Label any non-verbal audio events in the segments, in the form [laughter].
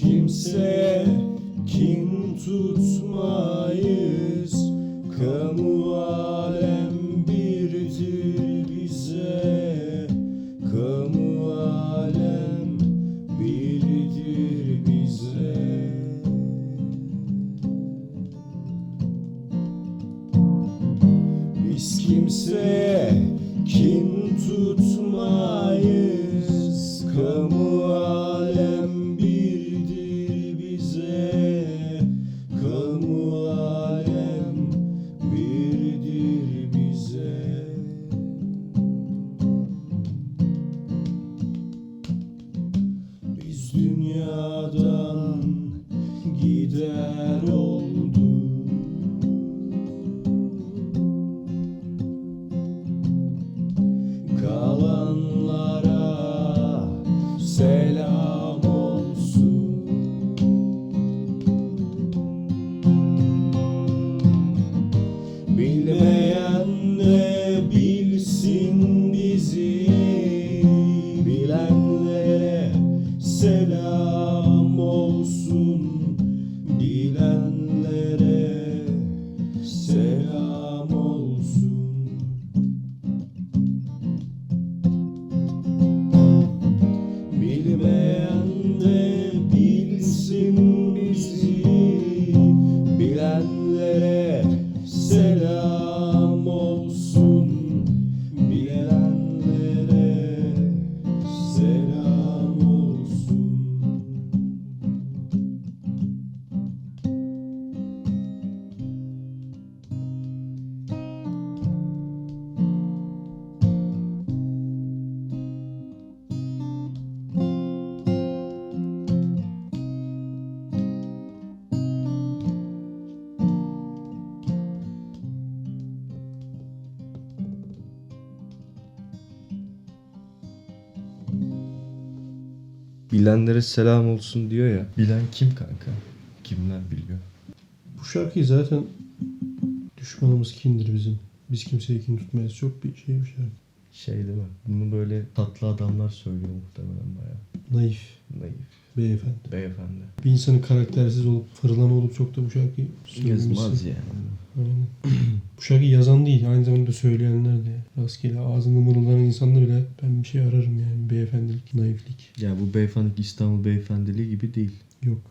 Kimse kin tutmayız? Kamu Bilenlere selam olsun diyor ya. Bilen kim kanka? Kimler biliyor? Bu şarkıyı zaten düşmanımız kindir bizim. Biz kimseye kin tutmayız. Çok bir şey bir şarkı. Şey değil mi? Bunu böyle tatlı adamlar söylüyor muhtemelen bayağı. Naif Naif. beyefendi. Beyefendi. Bir insanın karaktersiz olup fırlama olup çok da bu şarkıyı söylemesi. Yazmaz yani. Bu şarkıyı yazan değil aynı zamanda söyleyenler de rastgele ağzında mırıldanan insanlar bile ben bir şey ararım yani beyefendilik, naiflik. Ya bu beyefendilik İstanbul beyefendiliği gibi değil. Yok.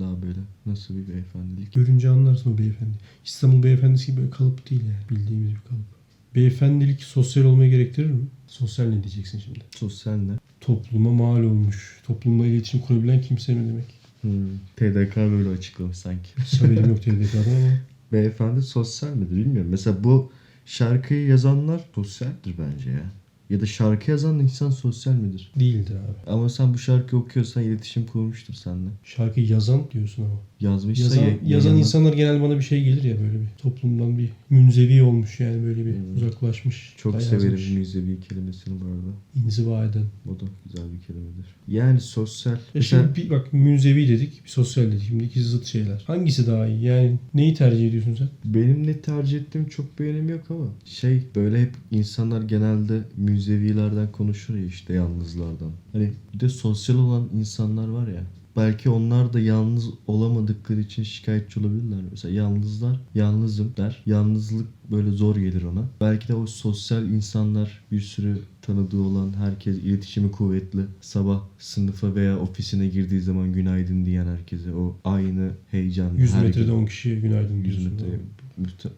Daha böyle nasıl bir beyefendilik? Görünce anlarsın o beyefendi. İstanbul beyefendisi gibi böyle kalıp değil yani. Bildiğimiz bir kalıp. Beyefendilik sosyal olmayı gerektirir mi? Sosyal ne diyeceksin şimdi? Sosyal ne? Topluma mal olmuş. Toplumla iletişim kurabilen kimse mi demek? Hmm. TDK böyle açıklamış sanki. Hiç haberim yok [laughs] TDK'dan ama Beyefendi sosyal midir bilmiyorum. Mesela bu şarkıyı yazanlar sosyaldir bence ya. Ya da şarkı yazan insan sosyal midir? değildir abi. Ama sen bu şarkıyı okuyorsan iletişim kurmuştur seninle. Şarkıyı yazan diyorsun ama. Yazmışsa Yazan, ya- yazan insanlar genel bana bir şey gelir ya böyle bir toplumdan bir münzevi olmuş yani böyle bir Hmm. uzaklaşmış. Çok severim yazmış. müzevi kelimesini bu arada. İnziva eden. O da güzel bir kelimedir. Yani sosyal. Ya Mesela şimdi bir, bak münzevi dedik, bir sosyal dedik. Şimdi ikisi zıt şeyler. Hangisi daha iyi? Yani neyi tercih ediyorsun sen? benim ne tercih ettiğim çok bir önemi yok ama şey böyle hep insanlar genelde müzevilerden konuşur ya işte yalnızlardan. Hani bir de sosyal olan insanlar var ya. Belki onlar da yalnız olamadıkları için şikayetçi olabilirler. Mesela yalnızlar yalnızım der. Yalnızlık böyle zor gelir ona. Belki de o sosyal insanlar bir sürü tanıdığı olan herkes iletişimi kuvvetli. Sabah sınıfa veya ofisine girdiği zaman günaydın diyen herkese o aynı heyecan. 100 her metrede gün- 10 kişiye günaydın 100 diyorsun. metre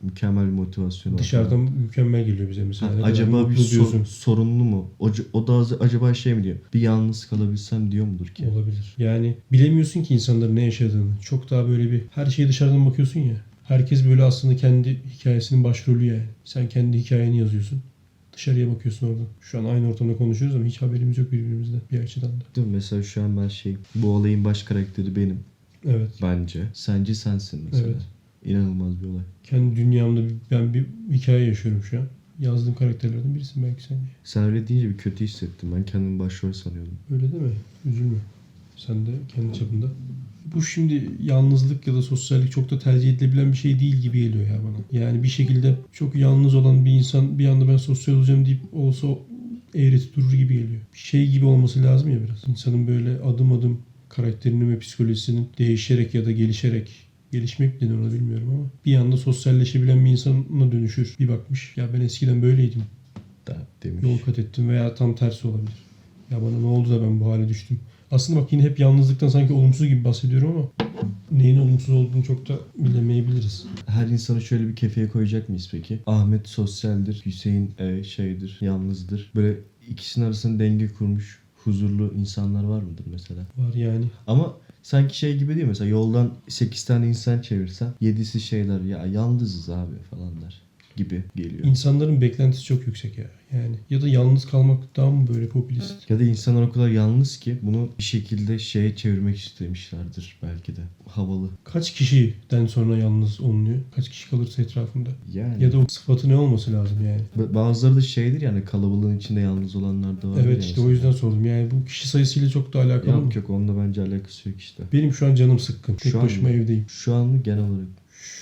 mükemmel bir motivasyon. Dışarıdan mükemmel geliyor bize mesela. Ha, acaba bir sor- sorunlu mu? O, o da acaba şey mi diyor? Bir yalnız kalabilsem diyor mudur ki? Olabilir. Yani bilemiyorsun ki insanların ne yaşadığını. Çok daha böyle bir her şeye dışarıdan bakıyorsun ya. Herkes böyle aslında kendi hikayesinin başrolü yani. Sen kendi hikayeni yazıyorsun. Dışarıya bakıyorsun orada. Şu an aynı ortamda konuşuyoruz ama hiç haberimiz yok birbirimizden bir açıdan da. Değil mi? Mesela şu an ben şey bu olayın baş karakteri benim Evet. bence. Sence sensin mesela. Evet. İnanılmaz bir olay. Kendi dünyamda bir- ben bir hikaye yaşıyorum şu an. Yazdığım karakterlerden birisin belki sen. Sen öyle deyince bir kötü hissettim. Ben kendimi başrol sanıyordum. Öyle değil mi? Üzülme. Sen de kendi çapında. Bu şimdi yalnızlık ya da sosyallik çok da tercih edilebilen bir şey değil gibi geliyor ya bana. Yani bir şekilde çok yalnız olan bir insan bir anda ben sosyal olacağım deyip olsa eğreti durur gibi geliyor. Bir şey gibi olması lazım ya biraz. İnsanın böyle adım adım karakterinin ve psikolojisinin değişerek ya da gelişerek gelişmek denir onu bilmiyorum ama bir anda sosyalleşebilen bir insana dönüşür. Bir bakmış ya ben eskiden böyleydim. Da demiş. Yol kat ettim veya tam tersi olabilir. Ya bana ne oldu da ben bu hale düştüm. Aslında bak yine hep yalnızlıktan sanki olumsuz gibi bahsediyorum ama neyin olumsuz olduğunu çok da bilemeyebiliriz. Her insanı şöyle bir kefeye koyacak mıyız peki? Ahmet sosyaldir, Hüseyin e, şeydir, yalnızdır. Böyle ikisinin arasında denge kurmuş huzurlu insanlar var mıdır mesela? Var yani. Ama sanki şey gibi değil mi? Mesela yoldan 8 tane insan çevirsen 7'si şeyler ya yalnızız abi falan der gibi geliyor. İnsanların beklentisi çok yüksek ya. Yani ya da yalnız kalmak daha mı böyle popülist? Ya da insanlar o kadar yalnız ki bunu bir şekilde şeye çevirmek istemişlerdir belki de. Havalı. Kaç kişiden sonra yalnız olunuyor? Kaç kişi kalırsa etrafında? Yani. Ya da o sıfatı ne olması lazım yani? Ba- Bazıları da şeydir yani kalabalığın içinde yalnız olanlar da var. Evet işte o yüzden sordum. Yani bu kişi sayısıyla çok da alakalı mı? Yok yok onunla bence alakası yok işte. Benim şu an canım sıkkın. Tek Şu an başıma mı? evdeyim. Şu an mı genel olarak?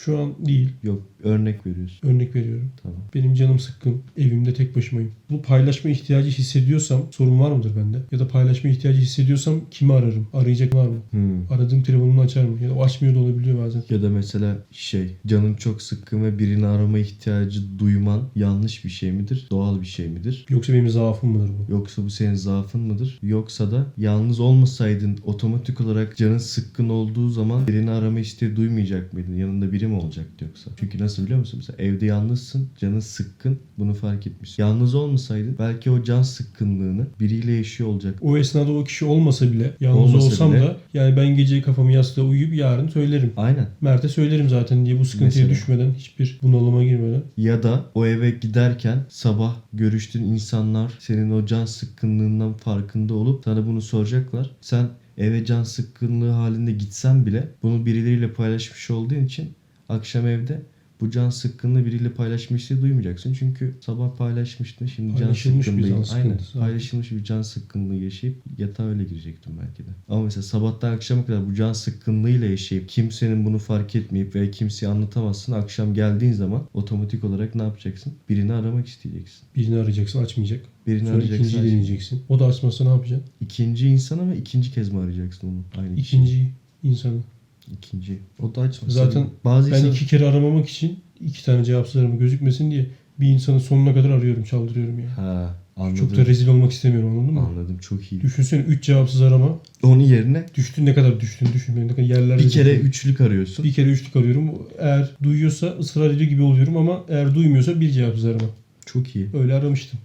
Şu an değil. Yok örnek veriyorsun. Örnek veriyorum. Tamam. Benim canım sıkkın. Evimde tek başımayım. Bu paylaşma ihtiyacı hissediyorsam sorun var mıdır bende? Ya da paylaşma ihtiyacı hissediyorsam kimi ararım? Arayacak var mı? Hmm. Aradığım telefonumu açar mı? Ya da o açmıyor da olabiliyor bazen. Ya da mesela şey canın çok sıkkın ve birini arama ihtiyacı duyman yanlış bir şey midir? Doğal bir şey midir? Yoksa benim zaafım mıdır bu? Yoksa bu senin zaafın mıdır? Yoksa da yalnız olmasaydın otomatik olarak canın sıkkın olduğu zaman birini arama isteği duymayacak mıydın? Yanında biri mi olacaktı yoksa? Çünkü nasıl biliyor musun? Mesela evde yalnızsın, canın sıkkın, bunu fark etmişsin. Yalnız olmasaydın belki o can sıkkınlığını biriyle yaşıyor olacak. O esnada o kişi olmasa bile, yalnız Olmasa olsam bile. da yani ben gece kafamı yastığa uyuyup yarın söylerim. Aynen. Mert'e söylerim zaten diye bu sıkıntıya Mesela. düşmeden, hiçbir bunalıma girmeden. Ya da o eve giderken sabah görüştüğün insanlar senin o can sıkkınlığından farkında olup sana bunu soracaklar. Sen eve can sıkkınlığı halinde gitsen bile bunu birileriyle paylaşmış olduğun için akşam evde bu can sıkkınlığı biriyle paylaşma isteği duymayacaksın. Çünkü sabah paylaşmıştın şimdi can sıkkınlığı. can Aynen. Paylaşılmış bir can sıkkınlığı yaşayıp yatağa öyle girecektim belki de. Ama mesela sabahtan akşama kadar bu can sıkkınlığıyla yaşayıp kimsenin bunu fark etmeyip veya kimseye anlatamazsın. Akşam geldiğin zaman otomatik olarak ne yapacaksın? Birini aramak isteyeceksin. Birini arayacaksın açmayacak. Birini Sonra arayacaksın. ikinciyi deneyeceksin. O da açmazsa ne yapacaksın? İkinci insan ama ikinci kez mi arayacaksın onu? Aynı. İkinci insanı. İkinci. O da açmasın. Zaten bazı Ben insan... iki kere aramamak için iki tane cevapsız arama gözükmesin diye bir insanı sonuna kadar arıyorum, çaldırıyorum yani. Ha anladım. Çok da rezil olmak istemiyorum anladın mı? Anladım çok iyi. Düşünsene 3 cevapsız arama. Onun yerine Düştün ne kadar düştün düşün. Ne kadar yerlerde bir kere düştün. üçlük arıyorsun. bir kere üçlük arıyorum. Eğer duyuyorsa ısrar ediyor gibi oluyorum ama eğer duymuyorsa bir cevapsız arama. Çok iyi. Öyle aramıştım.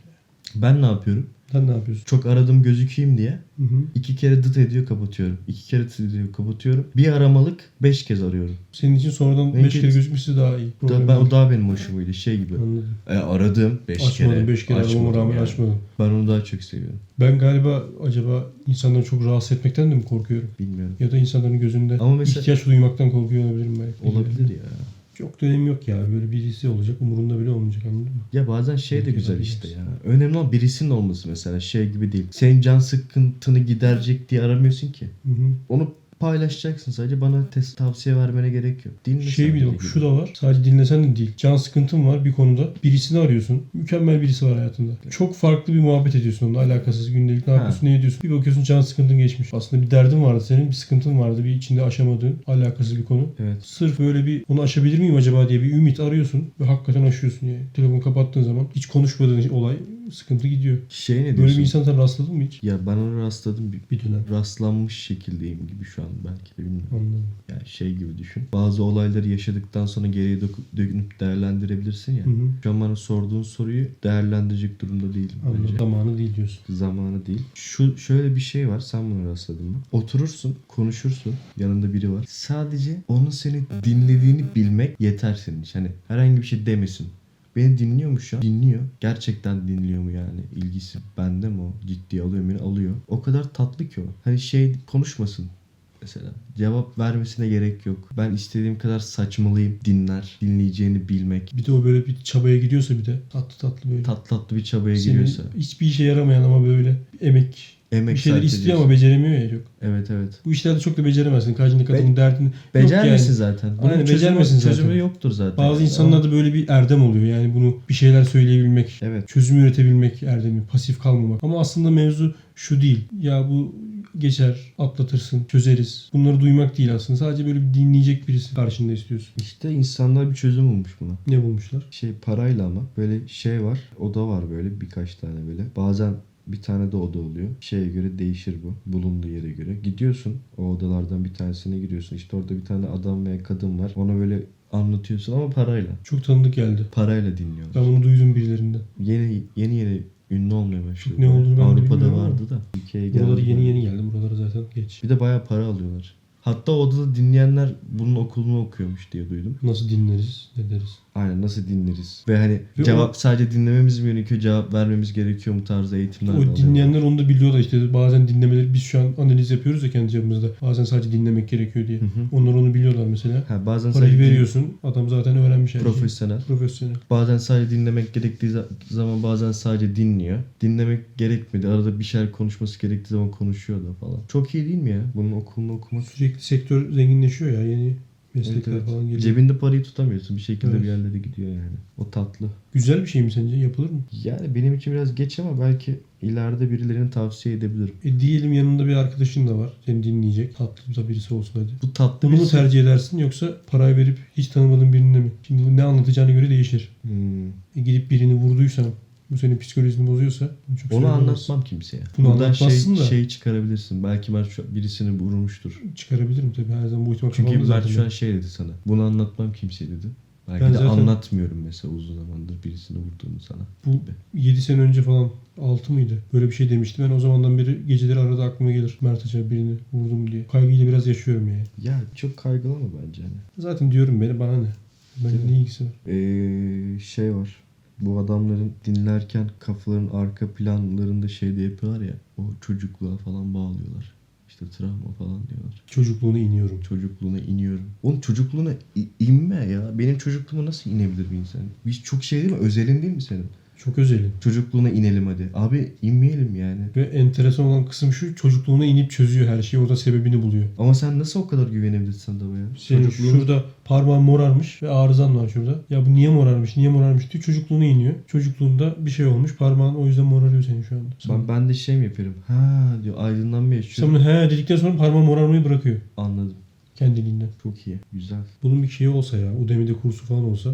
Ben ne yapıyorum? Sen ne yapıyorsun? Çok aradım gözükeyim diye Hı hı. iki kere dıt ediyor kapatıyorum. İki kere dıt ediyor kapatıyorum. Bir aramalık beş kez arıyorum. Senin için sonradan Benimki- 5 kere gözükmesi daha iyi. Da, ben, o daha benim hoşuma. Şey gibi. Anladım. E, aradım 5 kere. Açmadım 5 kere aramama Açmadım rağmen açmadım. Ben onu daha çok seviyorum. Ben galiba acaba insanları çok rahatsız etmekten de mi korkuyorum? Bilmiyorum. Ya da insanların gözünde Ama mesela- ihtiyaç duymaktan korkuyor olabilirim belki. Olabilir ya. Çok da önemi yok ya. Böyle birisi olacak. Umurunda bile olmayacak anladın mı? Ya bazen şey de Belki güzel işte ya. Önemli olan birisinin olması mesela şey gibi değil. Senin can sıkıntını giderecek diye aramıyorsun ki. Hı hı. Onu paylaşacaksın sadece bana tes- tavsiye vermene gerek yok. Dinle Şey bir de şu da var. Sadece dinlesen de değil. Can sıkıntın var bir konuda. Birisini arıyorsun. Mükemmel birisi var hayatında. Çok farklı bir muhabbet ediyorsun onunla. Alakasız gündelik ne yapıyorsun ne ediyorsun. Bir bakıyorsun can sıkıntın geçmiş. Aslında bir derdin vardı senin. Bir sıkıntın vardı. Bir içinde aşamadığın alakasız bir konu. Evet. Sırf böyle bir onu aşabilir miyim acaba diye bir ümit arıyorsun. Ve hakikaten aşıyorsun yani. Telefonu kapattığın zaman hiç konuşmadığın olay sıkıntı gidiyor. Şey ne Böyle diyorsun? bir insan sen rastladın mı hiç? Ya ben onu rastladım. Bir, Bir dönem. rastlanmış şekildeyim gibi şu an belki de bilmiyorum. Anladım. Yani şey gibi düşün. Bazı olayları yaşadıktan sonra geriye dönüp değerlendirebilirsin ya. Hı hı. Şu an bana sorduğun soruyu değerlendirecek durumda değilim Anladım. bence. Zamanı değil diyorsun. Zamanı değil. Şu şöyle bir şey var. Sen bunu rastladın mı? Oturursun, konuşursun. Yanında biri var. Sadece onun seni dinlediğini bilmek yeter senin için. Hani herhangi bir şey demesin. Beni dinliyor mu şu an? Dinliyor. Gerçekten dinliyor mu yani? İlgisi bende mi o? Ciddiye alıyor beni? Alıyor. O kadar tatlı ki o. Hani şey konuşmasın mesela. Cevap vermesine gerek yok. Ben istediğim kadar saçmalayayım. Dinler. Dinleyeceğini bilmek. Bir de o böyle bir çabaya gidiyorsa bir de tatlı tatlı böyle. Tatlı tatlı bir çabaya Senin giriyorsa. hiçbir işe yaramayan ama böyle emek Emek bir şeyler istiyor ediyorsun. ama beceremiyor ya çok. Evet evet. Bu işlerde çok da beceremezsin. Karşındaki adamın derdini Becermesin yani. zaten. Bunun Aynen, çözümü, becermesin zaten. çözümü yoktur zaten. Bazı Yani insanlarda böyle bir erdem oluyor. Yani bunu bir şeyler söyleyebilmek, Evet. çözüm üretebilmek erdemi, pasif kalmamak. Ama aslında mevzu şu değil. Ya bu geçer, atlatırsın, çözeriz. Bunları duymak değil aslında. Sadece böyle bir dinleyecek birisi karşında istiyorsun. İşte insanlar bir çözüm bulmuş buna. Ne bulmuşlar? Şey parayla ama böyle şey var. Oda var böyle birkaç tane böyle. Bazen bir tane de oda oluyor. Şeye göre değişir bu. Bulunduğu yere göre. Gidiyorsun o odalardan bir tanesine giriyorsun. İşte orada bir tane adam veya kadın var. Ona böyle anlatıyorsun ama parayla. Çok tanıdık geldi. Parayla dinliyorlar. Ben bunu duydum birilerinden. Yeni yeni yeni ünlü olmaya başladı. Ne olduğunu ben Avrupa'da vardı da. Ülkeye Buraları geldi. yeni yeni geldim. Buralara zaten geç. Bir de bayağı para alıyorlar. Hatta o odada dinleyenler bunun okulunu okuyormuş diye duydum. Nasıl dinleriz, ne deriz? Aynen nasıl dinleriz? Ve hani Ve cevap sadece dinlememiz mi gerekiyor, cevap vermemiz gerekiyor mu tarzı eğitimler O dinleyenler onu da biliyor da işte bazen dinlemeleri biz şu an analiz yapıyoruz ya kendi cebimizde. Bazen sadece dinlemek gerekiyor diye. Hı hı. Onlar onu biliyorlar mesela. Ha, bazen Parayı sadece din- veriyorsun. Adam zaten öğrenmiş her şeyi. profesyonel. Profesyonel. Bazen sadece dinlemek gerektiği za- zaman bazen sadece dinliyor. Dinlemek gerekmedi. Arada bir şeyler konuşması gerektiği zaman konuşuyor da falan. Çok iyi değil mi ya? Bunun okulunu okumak. Sürekli sektör zenginleşiyor ya. Yeni meslekler evet. falan geliyor. Cebinde parayı tutamıyorsun. Bir şekilde Evet. bir yerlere gidiyor yani. O tatlı. Güzel bir şey mi sence? Yapılır mı? Yani benim için biraz geç ama belki ileride birilerine tavsiye edebilirim. E diyelim yanında bir arkadaşın da var. Seni dinleyecek. Tatlı da birisi olsun hadi. Bu tatlı Bunu birisi- tercih edersin yoksa parayı verip hiç tanımadığın birine mi? Şimdi ne anlatacağına göre değişir. Hmm. E gidip birini vurduysan bu senin psikolojini bozuyorsa bunu çok Onu anlatmam kimseye. Bunu Buradan şey, anlatmazsın da. şey çıkarabilirsin. Belki ben şu birisini vurmuştur. Çıkarabilirim tabii her zaman bu ihtimal Çünkü kafamda Mert zaten. şu an şey dedi sana. Bunu anlatmam kimseye dedi. Belki Ben de zaten- anlatmıyorum mesela uzun zamandır birisini vurduğumu sana. Bu 7 sene önce falan 6 mıydı? Böyle bir şey demişti. Ben o zamandan beri geceleri arada aklıma gelir. Mert Hoca birini vurdum diye. Kaygıyla biraz yaşıyorum yani. Ya çok kaygılama bence hani. Zaten diyorum beni bana ne? Ben Değil mi? ne ilgisi var? Ee, şey var. Bu adamların dinlerken kafaların arka planlarında şey de yapıyorlar ya. O çocukluğa falan bağlıyorlar. İşte travma falan diyorlar. Çocukluğuna iniyorum. Çocukluğuna iniyorum. Oğlum çocukluğuna inme ya. Benim çocukluğuma nasıl inebilir bir insan? Biz çok şey değil mi? Özelin değil mi senin? Çok özelim. Çocukluğuna inelim hadi. Abi inmeyelim yani. Ve enteresan olan kısım şu çocukluğuna inip çözüyor her şeyi. Orada sebebini buluyor. Ama sen nasıl o kadar güvenebilirsin adama ya? Senin Çocukluğun- şurada parmağın morarmış ve arızan var şurada. Ya bu niye morarmış, niye morarmış diyor. Çocukluğuna iniyor. Çocukluğunda bir şey olmuş. Parmağın o yüzden morarıyor senin şu anda. Ben, ben de şey mi yapıyorum? Ha diyor aydınlanma Sen bunu he dedikten sonra parmağın morarmayı bırakıyor. Anladım. Kendiliğinden. Çok iyi. Güzel. Bunun bir şeyi olsa ya, Udemy'de kursu falan olsa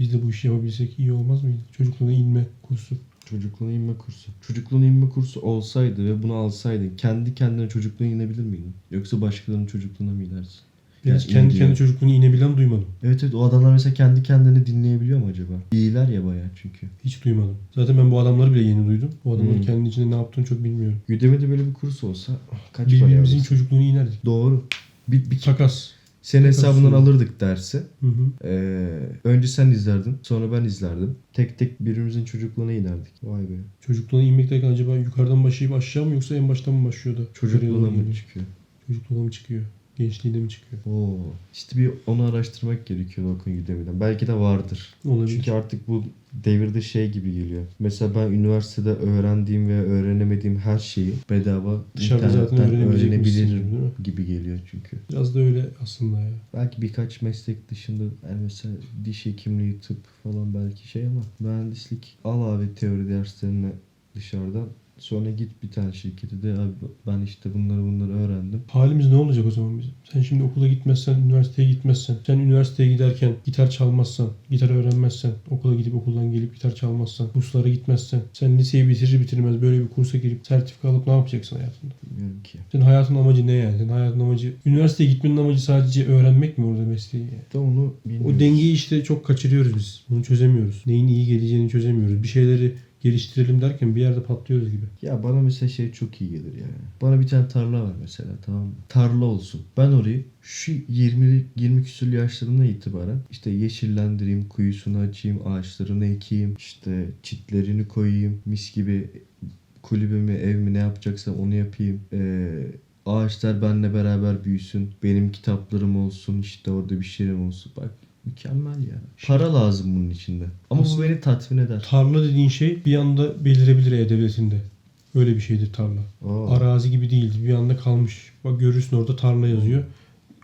biz de bu işi yapabilsek iyi olmaz mıydı? Çocukluğuna inme kursu. Çocukluğuna inme kursu. Çocukluğuna inme kursu olsaydı ve bunu alsaydın kendi kendine çocukluğuna inebilir miydin? Yoksa başkalarının çocukluğuna mı inersin? Ben Yani kendi kendi çocukluğunu inebilen duymadım. Evet evet o adamlar mesela kendi kendini dinleyebiliyor mu acaba? İyiler ya bayağı çünkü. Hiç duymadım. Zaten ben bu adamları bile yeni duydum. Bu adamların Hmm. kendi içinde ne yaptığını çok bilmiyorum. Udemy'de böyle bir kurs olsa kaç para Birbirimizin çocukluğunu inerdik. Doğru. Bir, bir Takas. Senin hesabından alırdık dersi. Hı hı. Ee, önce sen izlerdin, sonra ben izlerdim. Tek tek birbirimizin çocukluğuna inerdik. Vay be. Çocukluğuna inmek derken acaba yukarıdan başlayıp aşağı mı yoksa en baştan mı başlıyordu? Çocukluğuna mı çıkıyor? Çocukluğuna mı çıkıyor? Gençliğine mi çıkıyor? Oo. İşte bir onu araştırmak gerekiyor Orkun Udemy'den. Belki de vardır. Olabilir. Çünkü artık bu devirde şey gibi geliyor. Mesela ben üniversitede öğrendiğim ve öğrenemediğim her şeyi bedava Dışarıda zaten öğrenebilirim gibi geliyor çünkü. Biraz da öyle aslında ya. Belki birkaç meslek dışında yani mesela diş hekimliği, tıp falan belki şey ama mühendislik al abi teori derslerine dışarıdan sonra git bir tane şirkete de abi ben işte bunları bunları öğrendim. Halimiz ne olacak o zaman bizim? Sen şimdi okula gitmezsen, üniversiteye gitmezsen, sen üniversiteye giderken gitar çalmazsan, gitar öğrenmezsen, okula gidip okuldan gelip gitar çalmazsan, kurslara gitmezsen, sen liseyi bitirir bitirmez böyle bir kursa girip sertifika alıp ne yapacaksın hayatında? Bilmiyorum ki. Senin hayatın amacı ne yani? Senin hayatın amacı, üniversiteye gitmenin amacı sadece öğrenmek mi orada mesleği yani? De onu bilmiyorum. O dengeyi işte çok kaçırıyoruz biz. Bunu çözemiyoruz. Neyin iyi geleceğini çözemiyoruz. Bir şeyleri geliştirelim derken bir yerde patlıyoruz gibi. Ya bana mesela şey çok iyi gelir yani. Bana bir tane tarla var mesela tamam mı? Tarla olsun. Ben orayı şu 20 20 küsur yaşlarımdan itibaren işte yeşillendireyim, kuyusunu açayım, ağaçlarını ekeyim, işte çitlerini koyayım, mis gibi kulübümü, evimi ne yapacaksam onu yapayım. Ee, ağaçlar benimle beraber büyüsün. Benim kitaplarım olsun, işte orada bir şeyim olsun. Bak mükemmel ya. Para lazım bunun içinde. Ama bu beni tatmin eder. Tarla dediğin şey bir anda belirebilir E-Devleti'nde. Öyle bir şeydir tarla. Aa. Arazi gibi değil. Bir anda kalmış. Bak görürsün orada tarla yazıyor.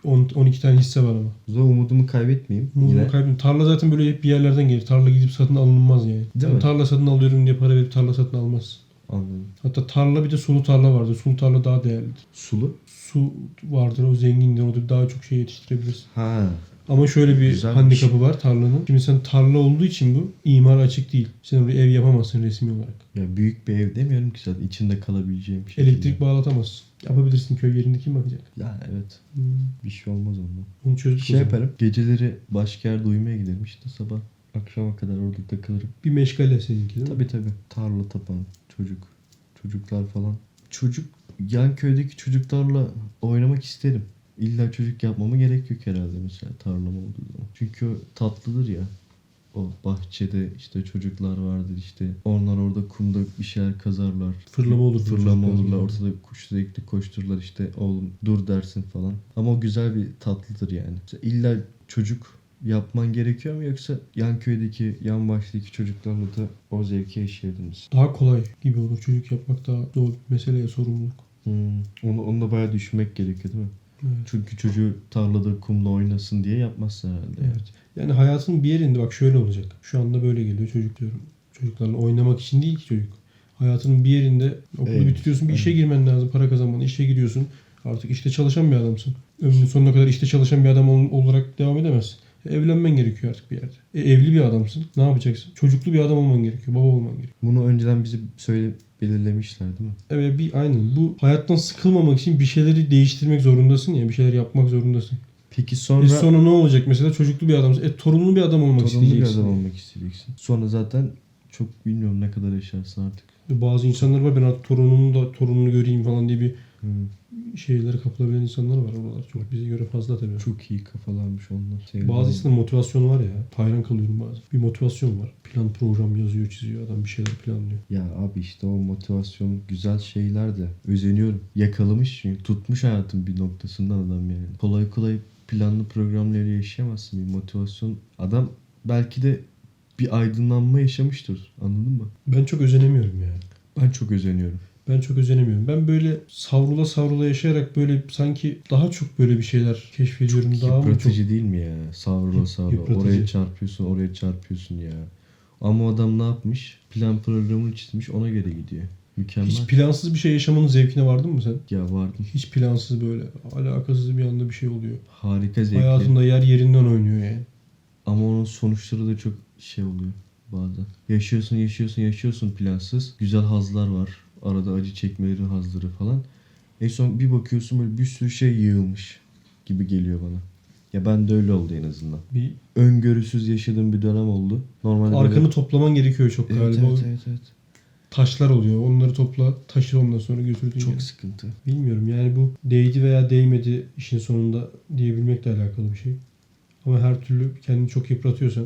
10, 12 tane hisse var ama. O zaman umudumu kaybetmeyeyim. Umudumu Yine. kaybettim. Tarla zaten böyle hep bir yerlerden gelir. Tarla gidip satın alınmaz yani. Değil Sen mi? tarla satın alıyorum diye para verip tarla satın almazsın. Anladım. Hatta tarla bir de sulu tarla vardır. Sulu tarla daha değerlidir. Sulu? Su vardır o zengindir. Orada daha çok şey yetiştirebilirsin. Ha. Ama şöyle bir Güzelmiş. handikapı var tarlanın. Şimdi sen tarla olduğu için bu imar açık değil. Sen oraya ev yapamazsın resmi olarak. Ya büyük bir ev demiyorum ki zaten içinde kalabileceğim bir şey. Elektrik bağlatamazsın. Yapabilirsin köy yerinde kim bakacak? Ya evet. Hmm. Bir şey olmaz ondan. Bunu çözdük Şey yaparım. Geceleri başka yerde uyumaya giderim işte sabah akşama kadar orada takılırım. Bir meşgale seninki değil mi? Tabi tabi. Tarla tapan çocuk. Çocuklar falan. Çocuk yan köydeki çocuklarla oynamak isterim. İlla çocuk yapmama gerek yok herhalde mesela tarlam olduğu zaman. Çünkü tatlıdır ya. O bahçede işte çocuklar vardır işte. Onlar orada kumda bir şeyler kazarlar. Fırlama olur. Fırlama olurlar. Ortada kuş sürekli koştururlar işte oğlum dur dersin falan. Ama o güzel bir tatlıdır yani. Mesela İlla çocuk yapman gerekiyor mu yoksa yan köydeki, yan baştaki çocuklarla da o zevki yaşayabilir misin? Daha kolay gibi olur. Çocuk yapmak daha zor bir meseleye sorumluluk. Hmm. Onu, onu da bayağı düşünmek gerekiyor değil mi? Evet. Çünkü çocuğu tarlada kumda oynasın diye yapmazsın herhalde. Evet. Yani hayatın bir yerinde bak şöyle olacak. Şu anda böyle geliyor çocuk diyorum. Çocuklarla oynamak için değil ki çocuk. Hayatının bir yerinde okulu Evet, bitiriyorsun bir işe girmen lazım. Para kazanman. işe giriyorsun. Artık işte çalışan bir adamsın. Ömrünün sonuna kadar işte çalışan bir adam ol- olarak devam edemezsin. E, Evlenmen gerekiyor artık bir yerde. E, evli bir adamsın. Ne yapacaksın? Çocuklu bir adam olman gerekiyor. Baba olman gerekiyor. Bunu önceden bize söyle belirlemişler değil mi? Evet bir aynen. Bu hayattan sıkılmamak için bir şeyleri değiştirmek zorundasın ya. Bir şeyler yapmak zorundasın. Peki E sonra sonra ne olacak mesela? Çocuklu bir adamsın. E torunlu bir adam olmak torunlu bir isteyeceksin. adam olmak isteyeceksin. Sonra zaten çok bilmiyorum ne kadar yaşarsın artık. Bazı insanlar var ben artık torunumu da torununu göreyim falan diye bir Hmm. şeylere kapılabilen insanlar var oralar. Çok bize göre fazla tabii. Çok iyi kafalarmış onlar. Sevdim. Bazı insanların motivasyonu var ya. Hayran kalıyorum bazen. Bir motivasyon var. Plan program yazıyor çiziyor adam bir şeyler planlıyor. Ya abi işte o motivasyon güzel şeyler de özeniyorum. Yakalamış çünkü tutmuş hayatın bir noktasından adam yani. Kolay kolay planlı programları yaşayamazsın bir motivasyon. Adam belki de bir aydınlanma yaşamıştır. Anladın mı? Ben çok özenemiyorum ya. Ben çok özeniyorum. Ben çok özenemiyorum. Ben böyle savrula savrula yaşayarak böyle sanki daha çok böyle bir şeyler keşfediyorum. daha mı çok Yıpratıcı değil mi ya? Savrula savrula. Yıpratıcı. Oraya çarpıyorsun, oraya çarpıyorsun ya. Ama adam ne yapmış? Plan programını çizmiş, ona göre gidiyor. Mükemmel. hiç plansız bir şey yaşamanın zevkine vardın mı sen? Ya vardım. Hiç plansız böyle alakasız bir anda bir şey oluyor. Harika zevkli. Hayatında yer yerinden oynuyor yani. Ama onun sonuçları da çok şey oluyor bazen. Yaşıyorsun, yaşıyorsun, yaşıyorsun plansız. Güzel hazlar var. Arada acı çekmeleri hazları falan. En son bir bakıyorsun böyle bir sürü şey yığılmış gibi geliyor bana. Ya ben de öyle oldu en azından. Bir Öngörüsüz yaşadığım bir dönem oldu. Normalde böyle- arkanı toplaman gerekiyor çok Evet, galiba. evet, evet, evet. Taşlar oluyor. Onları topla, taşı ondan sonra götürdüğün Çok yere. sıkıntı. Bilmiyorum yani bu değdi veya değmedi işin sonunda diyebilmekle alakalı bir şey. Ama her türlü kendini çok yıpratıyorsan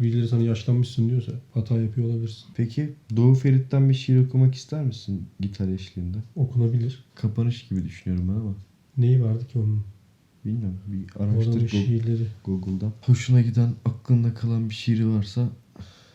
birileri sana yaşlanmışsın diyorsa hata yapıyor olabilirsin. Peki Doğu Ferit'ten bir şiir okumak ister misin gitar eşliğinde? Okunabilir. Kapanış gibi düşünüyorum ben ama. Neyi vardı ki onun? Bilmiyorum. Bir araştır Go- şiirleri. Google'dan. Hoşuna giden, aklında kalan bir şiiri varsa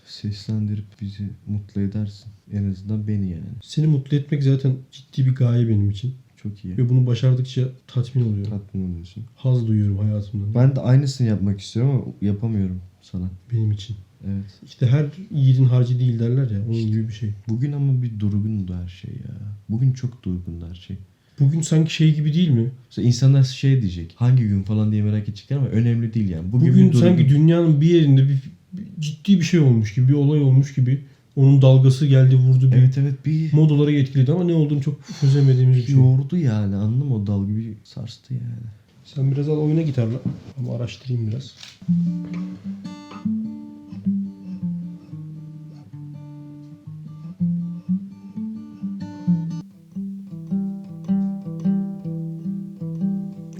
seslendirip bizi mutlu edersin. En azından beni yani. Seni mutlu etmek zaten ciddi bir gaye benim için. Çok iyi. Ve bunu başardıkça tatmin oluyorum. Tatmin oluyorsun. Haz duyuyorum hayatımdan. Ben de aynısını yapmak istiyorum ama yapamıyorum sana. Benim için. Evet. İşte her yiğidin harcı değil derler ya. Onun İşte. gibi bir şey. Bugün ama bir durgundu her şey ya. Bugün çok durgundu her şey. Bugün sanki şey gibi değil mi? Mesela insanlar şey diyecek. Hangi gün falan diye merak edecekler ama önemli değil yani. Bugün, Bugün, durgun. sanki dünyanın bir yerinde bir, bir ciddi bir şey olmuş gibi, bir olay olmuş gibi. Onun dalgası geldi vurdu bir Evet evet bir modaları etkiledi ama ne olduğunu çok çözemediğimiz bir şey. yordu yani anladın mı? O dalga bir sarstı yani. Sen biraz al oyna gitarla. Ama araştırayım biraz.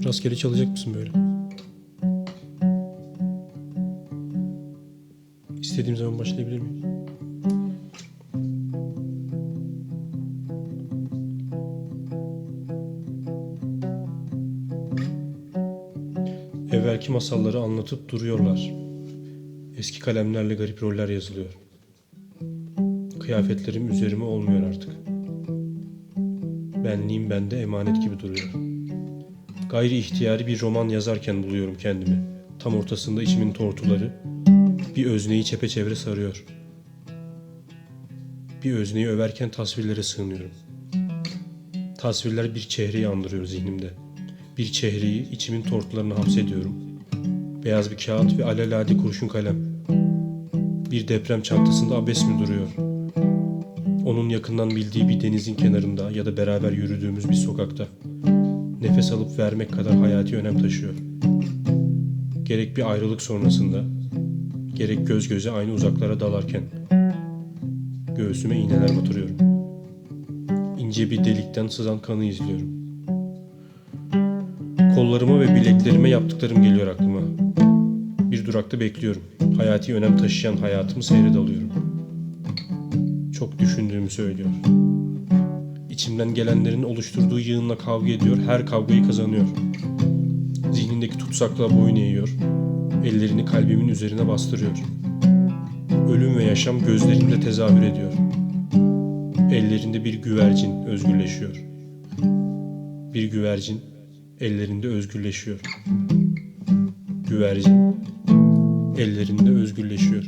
Rastgele çalacak mısın böyle? İstediğim zaman başlayabilir miyim? Evvelki masalları anlatıp duruyorlar. Eski kalemlerle garip roller yazılıyor. Kıyafetlerim üzerime olmuyor artık. Benliğim bende emanet gibi duruyor. Gayri ihtiyari bir roman yazarken buluyorum kendimi. Tam ortasında içimin tortuları bir özneyi çepeçevre sarıyor. Bir özneyi överken tasvirlere sığınıyorum. Tasvirler bir çehreyi andırıyor zihnimde. Bir çehreyi içimin tortularına hapsediyorum. Beyaz bir kağıt ve alelade kurşun kalem. Bir deprem çantasında abes mi duruyor? Onun yakından bildiği bir denizin kenarında ya da beraber yürüdüğümüz bir sokakta. Nefes alıp vermek kadar hayati önem taşıyor. Gerek bir ayrılık sonrasında, gerek göz göze aynı uzaklara dalarken. Göğsüme iğneler batırıyorum. İnce bir delikten sızan kanı izliyorum. Kollarıma ve bileklerime yaptıklarım geliyor aklıma. Bir durakta bekliyorum. Hayati önem taşıyan hayatımı seyre dalıyorum. Çok düşündüğümü söylüyor. İçimden gelenlerin oluşturduğu yığınla kavga ediyor, her kavgayı kazanıyor. Zihnindeki tutsaklığa boyun eğiyor, ellerini kalbimin üzerine bastırıyor. Ölüm ve yaşam gözlerinde tezahür ediyor. Ellerinde bir güvercin özgürleşiyor. Bir güvercin ellerinde özgürleşiyor. Güvercin ellerinde özgürleşiyor.